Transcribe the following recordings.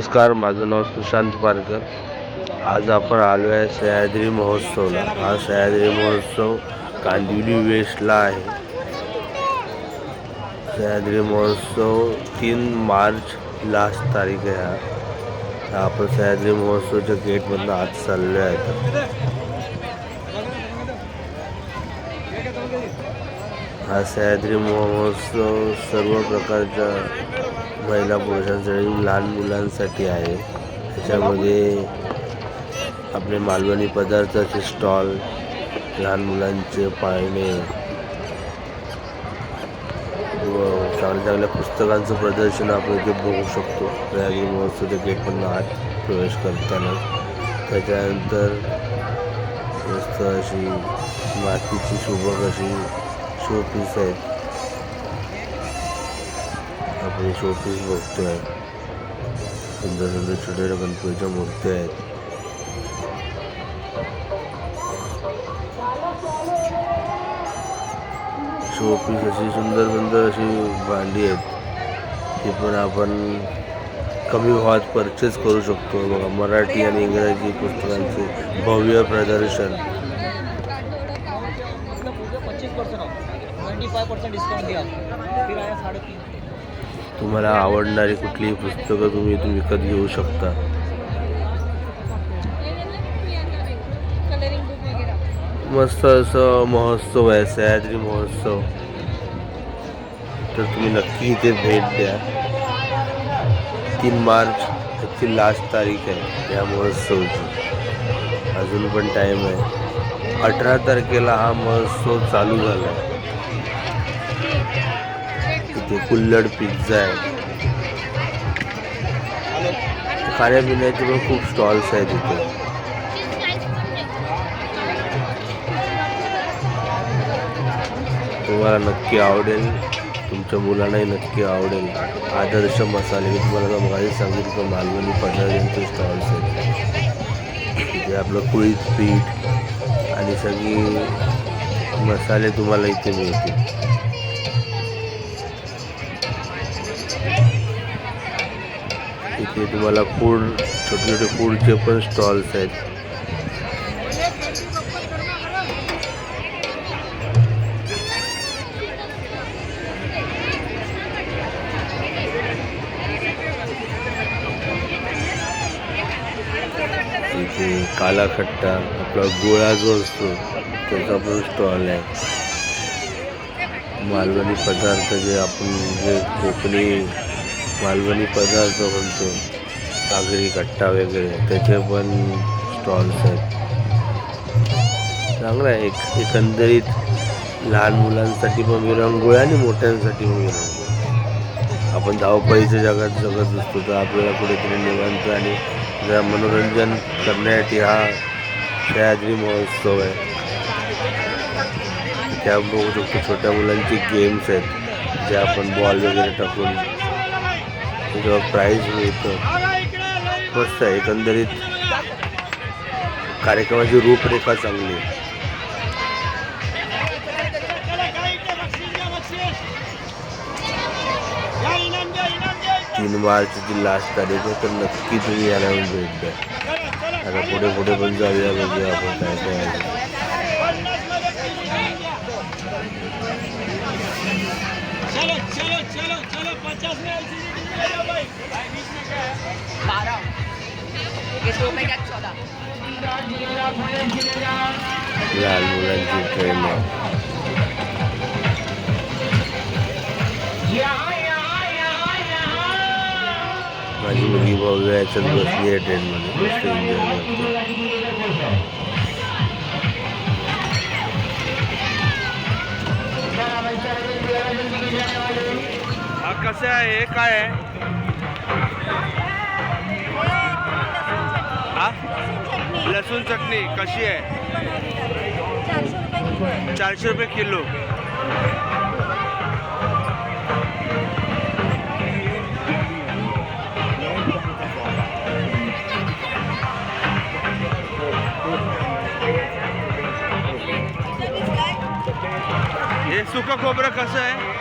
नमस्कार, माझं नाव सुशांत पारकर. आज आपण आलो आहे सह्याद्री महोत्सवला. हा सह्याद्री महोत्सव कांदिवली वेस्टला आहे. सह्याद्री महोत्सव तीन मार्च लास्ट तारीख आहे हा. हा आपण सह्याद्री महोत्सवच्या गेटमधनं आज आहे हा सह्याद्री महोत्सव सर्व प्रकारच्या महिला पुरुषांसाठी लहान मुलांसाठी आहे. त्याच्यामध्ये आपले मालवणी पदार्थाचे स्टॉल लहान मुलांचे पाळणे व चांगल्या चांगल्या पुस्तकांचं प्रदर्शन आपण इथे बघू शकतो. सह्याद्री महोत्सवच्या पण आत प्रवेश करताना. त्याच्यानंतर मस्त अशी मातीची सुबक अशी शोपीस आहेत. आणि शोपीस आहे सुंदर सुंदर छोट्या छोट्या गणपतीच्या मूर्त्या आहेत. शोपीस अशी सुंदर सुंदर अशी भांडी आहेत. ती पण आपण कमी भावात परचेस करू शकतो. बघा मराठी आणि इंग्रजी पुस्तकांचे भव्य प्रदर्शन. फाइव परसेंट डिस्काउंट दिया फिर आया साढ़े तीन तुम्हाला आवडणारी कुठलीही पुस्तकं तुम्ही इथून विकत घेऊ शकता. मस्त असं महोत्सव आहे सह्याद्री महोत्सव. तर तुम्ही नक्की इथे भेट द्या. तीन मार्च ह्याची लास्ट तारीख आहे या महोत्सवची. अजून पण टाईम आहे. अठरा तारखेला हा महोत्सव चालू झाला आहे इथे कुल्लड पिझ्झा आहे. खाण्यापिण्याचे पण खूप स्टॉल्स आहेत इथे. तुम्हाला नक्की आवडेल. तुमच्या मुलांनाही नक्की आवडेल. आदर्श मसाले मी तुम्हाला आता मगाशी सांगितलं मालवणी पदार्थांचे स्टॉल्स आहेत. तिथे आपलं कुळीत पीठ आणि सगळी मसाले तुम्हाला इथे मिळतील. इथे तुम्हाला फूड छोटे छोटे फूडचे पण स्टॉल्स आहेत. इथे काला खट्टा आपला गोळा जो असतो त्याचा पण स्टॉल आहे. मालवणी पदार्थ जे आपण जे कोकणी मालवणी पदार्थ म्हणतो. आगरी कट्टा वगैरे. त्याचे पण स्टॉल्स आहेत. चांगलं आहे. एक एकंदरीत लहान मुलांसाठी पण विरंगुळ आणि मोठ्यांसाठी पण विरंगुळ. आपण धावपळीच्या जगात जगत असतो तर आपल्याला कुठेतरी निवांत आणि जरा मनोरंजन करण्यासाठी हा सह्याद्री महोत्सव आहे. त्या बघू शकतो छोट्या मुलांचे गेम्स आहेत जे आपण बॉल वगैरे टाकून त्याच्यावर प्राईज मिळतं. मस्त आहे एकंदरीत कार्यक्रमाची रूपरेखा चांगली आहे. तीन मार्चची लास्ट तारीख आहे तर नक्की तुम्ही यायला भेट द्या आता पुढे पुढे पण जाऊया बघूया आपण काय काय बारह ये दो में क्या चौदह लहान मुलांची ट्रेन आहे माझी मुलगी भव्य याच्यात बसली आहे ट्रेनमध्ये मस्त एन्जॉय करते हा कसं आहे? हे काय आहे? हा लसूण चटणी कशी आहे? चारशे रुपये किलो. हे सुकं खोबरं कसं आहे?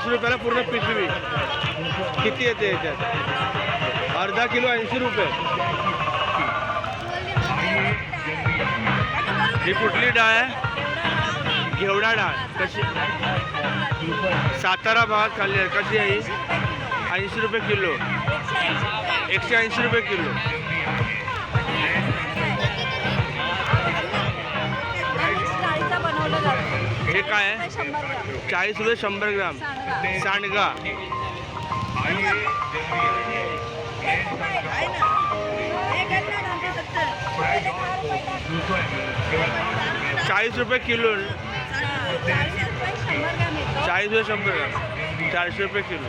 ऐंशी रुपयाला पूर्ण पिशवी. किती येते याच्यात? अर्धा किलो ऐंशी रुपये. ही कुठली डाळ आहे? घेवडा डाळ. कशी? सातारा भागात खाल्ली आहे. कशी आहे ऐंशी रुपये किलो. एकशे ऐंशी रुपये किलो. बनवलं जातं. हे काय आहे ते शंभर ग्राम चाळीस रुपये शंभर ग्राम। सांडगा. सांडगा आहे ना एक आहे ना दोनशे सत्तर ते दहा रुपये टाक. चाळीस रुपये किलो। चारशे रुपये शंभर ग्राम येतो चाळीस रुपये शंभर ग्राम चारशे रुपये किलो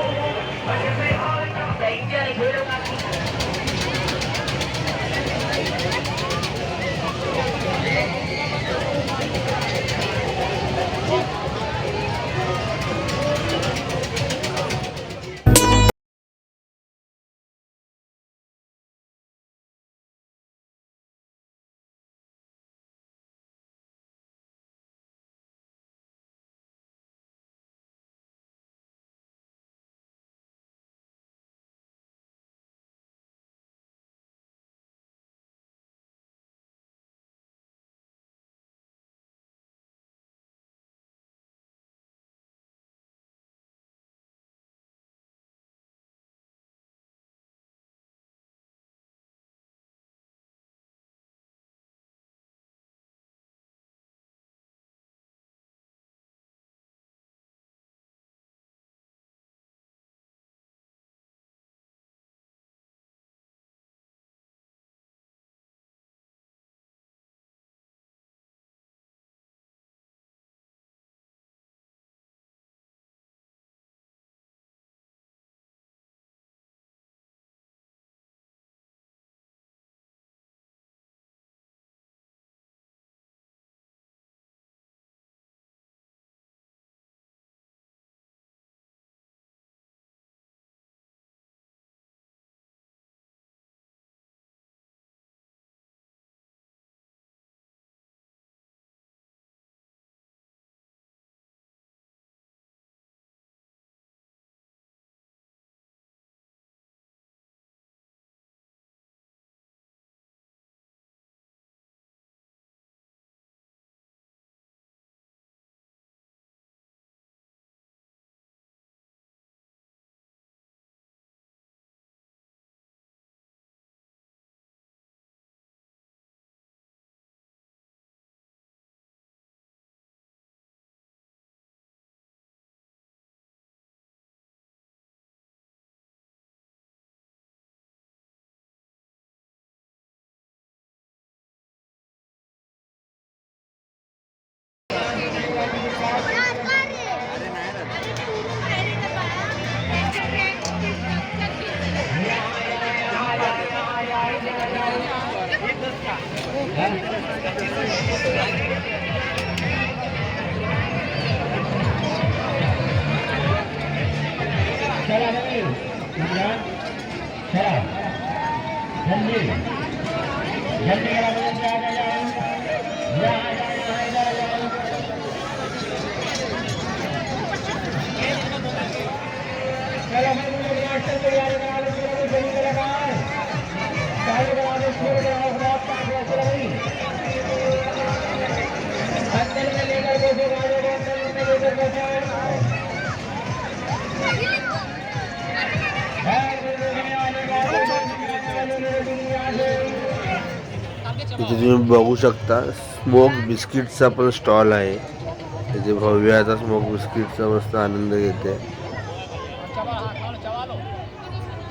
इथे तुम्ही बघू शकता स्मोक बिस्किटचा पण स्टॉल आहे. त्याचे भव्य आता स्मोक बिस्किटचा मस्त आनंद घेते.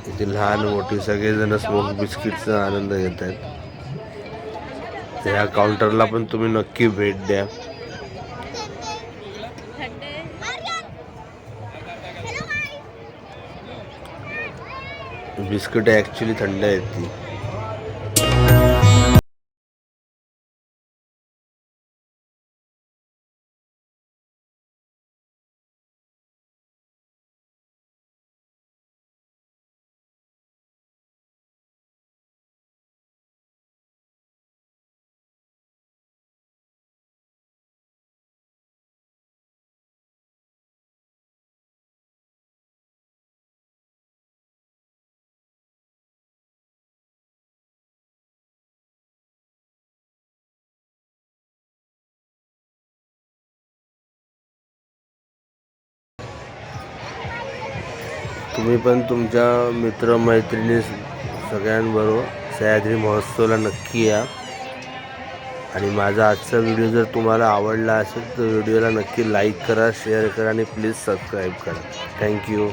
इथे लहान मोठी सगळेजण स्मोक बिस्किटचा आनंद घेत आहेत. ह्या काउंटरला पण तुम्ही नक्की भेट द्या. बिस्किट ॲक्च्युली थंड आहेत ती. तुम्ही पण तुमच्या मित्रमैत्रिणी सगळ्यांबरोबर सह्याद्री महोत्सवला नक्की या. आणि माझा आजचा व्हिडिओ जर तुम्हाला आवडला असेल तर व्हिडिओला नक्की लाईक करा शेअर करा आणि प्लीज सबस्क्राईब करा. थँक्यू